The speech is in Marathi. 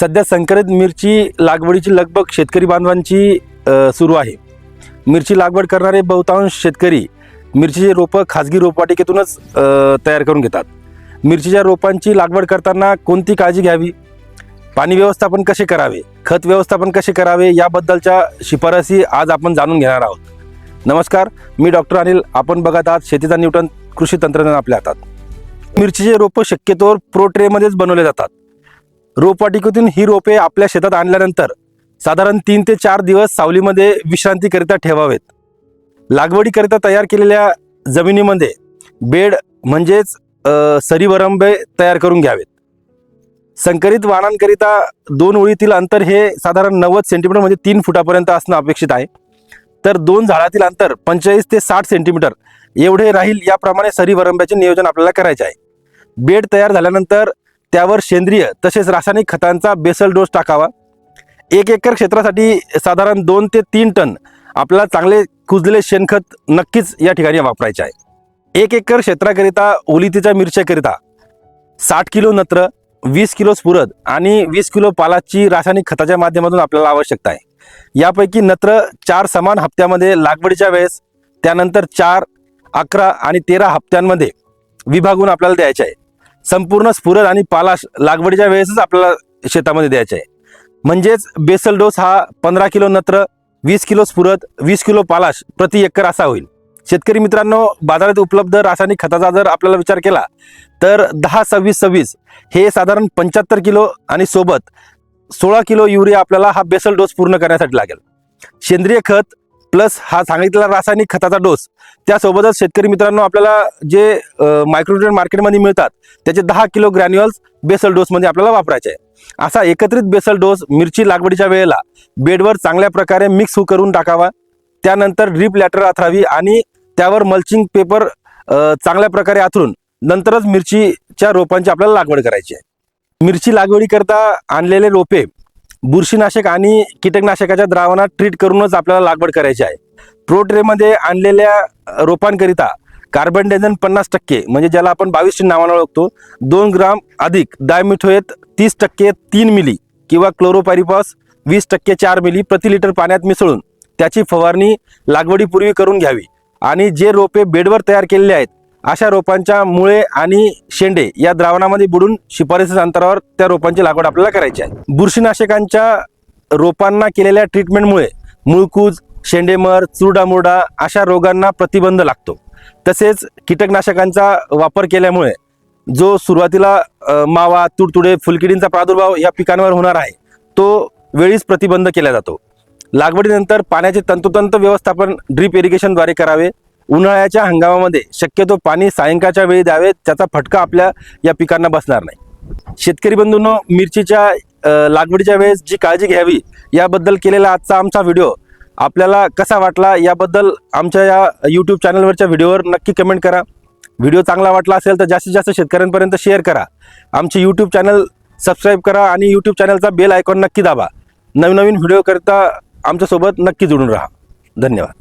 सध्या संकरित मिरची लागवडीची लगभग शेतकरी बांधवांची सुरू आहे. मिरची लागवड करणारे बहुतांश शेतकरी मिरचीचे रोपं खाजगी रोपवाटिकेतूनच तयार करून घेतात. मिरचीच्या रोपांची लागवड करताना कोणती काळजी घ्यावी? पाणी व्यवस्थापन कसे करावे? खत व्यवस्थापन कसे करावे? याबद्दलच्या शिफारसी आज आपण जाणून घेणार आहोत. नमस्कार मी डॉक्टर अनिल. आपण बघत आहात शेतीचा न्यूटन कृषी तंत्रज्ञान आपल्या हातात. मिरचीचे रोपं शक्यतोवर प्रो ट्रेमध्येच बनवले जातात. रोपवाटिकेतून ही रोपे आपल्या शेतात आणल्यानंतर साधारण तीन ते चार दिवस सावलीमध्ये विश्रांतीकरिता ठेवावेत. लागवडीकरिता तयार केलेल्या जमिनीमध्ये बेड म्हणजेच सरीवरंबे तयार करून घ्यावेत. संकरित वाणांकरिता दोन ओळीतील अंतर हे साधारण नव्वद सेंटीमीटर म्हणजे तीन फुटापर्यंत असणं अपेक्षित आहे. तर दोन झाडातील अंतर पंचेचाळीस ते साठ सेंटीमीटर एवढे राहील याप्रमाणे सरीवरंब्याचे नियोजन आपल्याला करायचे आहे. बेड तयार झाल्यानंतर त्यावर सेंद्रिय तसेच रासायनिक खतांचा बेसल डोस टाकावा. एक एकर क्षेत्रासाठी साधारण दोन ते तीन टन आपल्याला चांगले कुजलेले शेणखत नक्कीच या ठिकाणी वापरायचे आहे. एक एकर क्षेत्राकरिता ओलितीच्या मिरच्याकरिता साठ किलो नत्र वीस किलो स्फुरद आणि वीस किलो पालाची रासायनिक खताच्या माध्यमातून आपल्याला आवश्यकता आहे. यापैकी नत्र चार समान हप्त्यामध्ये लागवडीच्या वेळेस त्यानंतर चार अकरा आणि तेरा हप्त्यांमध्ये विभागून आपल्याला द्यायचे आहे. संपूर्ण स्फुरद आणि पालाश लागवडीच्या वेळेसच आपल्याला शेतामध्ये द्यायचे आहे. म्हणजेच बेसल डोस हा पंधरा किलो नत्र वीस किलो स्फुरद वीस किलो पालाश प्रति एकर असा होईल. शेतकरी मित्रांनो बाजारात उपलब्ध रासायनिक खताचा जर आपल्याला विचार केला तर दहा सव्वीस सव्वीस हे साधारण पंच्याहत्तर किलो आणि सोबत सोळा किलो युरिया आपल्याला हा बेसल डोस पूर्ण करण्यासाठी लागेल. सेंद्रिय खत प्लस हा सांगितलेला रासायनिक खताचा डोस त्यासोबतच शेतकरी मित्रांनो आपल्याला जे मायक्रोन्युट्रियन मार्केटमध्ये मिळतात त्याचे दहा किलो ग्रॅन्युअल्स बेसल डोसमध्ये आपल्याला वापरायचे आहे. असा एकत्रित बेसल डोस मिरची लागवडीच्या वेळेला बेडवर चांगल्या प्रकारे मिक्स करून टाकावा. त्यानंतर ड्रीप लॅटर आथरावी आणि त्यावर मल्चिंग पेपर चांगल्या प्रकारे आथरून नंतरच मिरचीच्या रोपांची आपल्याला लागवड करायची आहे. मिरची लागवडीकरता आणलेले रोपे बुरशीनाशक आणि कीटकनाशकाच्या द्रावणात ट्रीट करूनच आपल्याला लागवड करायची आहे. प्रोट्रेमध्ये आणलेल्या रोपांकरिता कार्बन डेझन पन्नास टक्के म्हणजे ज्याला आपण बावीस नावानं ओळखतो दोन ग्राम अधिक डायमिथोएत तीस टक्के तीन मिली किंवा क्लोरोपारिपॉस वीस टक्के चार मिली प्रति लिटर पाण्यात मिसळून त्याची फवारणी लागवडीपूर्वी करून घ्यावी. आणि जे रोपे बेडवर तयार केलेले आहेत अशा रोपांच्या मुळे आणि शेंडे या द्रावणामध्ये बुडून शिफारसीच्या अंतरावर त्या रोपांची लागवड आपल्याला करायची आहे. बुरशीनाशकांच्या रोपांना केलेल्या ट्रीटमेंटमुळे मुळकूज शेंडेमर चुरडामुरडा अशा रोगांना प्रतिबंध लागतो. तसेच कीटकनाशकांचा वापर केल्यामुळे जो सुरुवातीला मावा तुडतुडे फुलकिडींचा प्रादुर्भाव या पिकांवर होणार आहे तो वेळीच प्रतिबंध केला जातो. लागवडीनंतर पाण्याचे तंतोतंत व्यवस्थापन ड्रीप इरिगेशनद्वारे करावे उन्हाळ्याच्या हंगामामध्ये शक्यतो पाणी सायंकाळच्या वेळी द्यावे त्याचा फटका आपल्या या पिकांना बसणार नाही. शेतकरी बंधूंनो मिरचीच्या लागवडीच्या वेळेस जी काळजी घ्यावी याबद्दल केलेला आजचा आमचा व्हिडिओ आपल्याला कसा वाटला याबद्दल आमच्या या यूट्यूब चॅनलवरच्या व्हिडिओवर नक्की कमेंट करा. व्हिडिओ चांगला वाटला असेल तर जास्तीत जास्त शेतकऱ्यांपर्यंत शेअर करा. आमचे यूट्यूब चॅनल सबस्क्राईब करा आणि यूट्यूब चॅनलचा बेल आयकॉन नक्की दाबा. नवीन नवीन आमच्यासोबत नक्की जुळून राहा. धन्यवाद.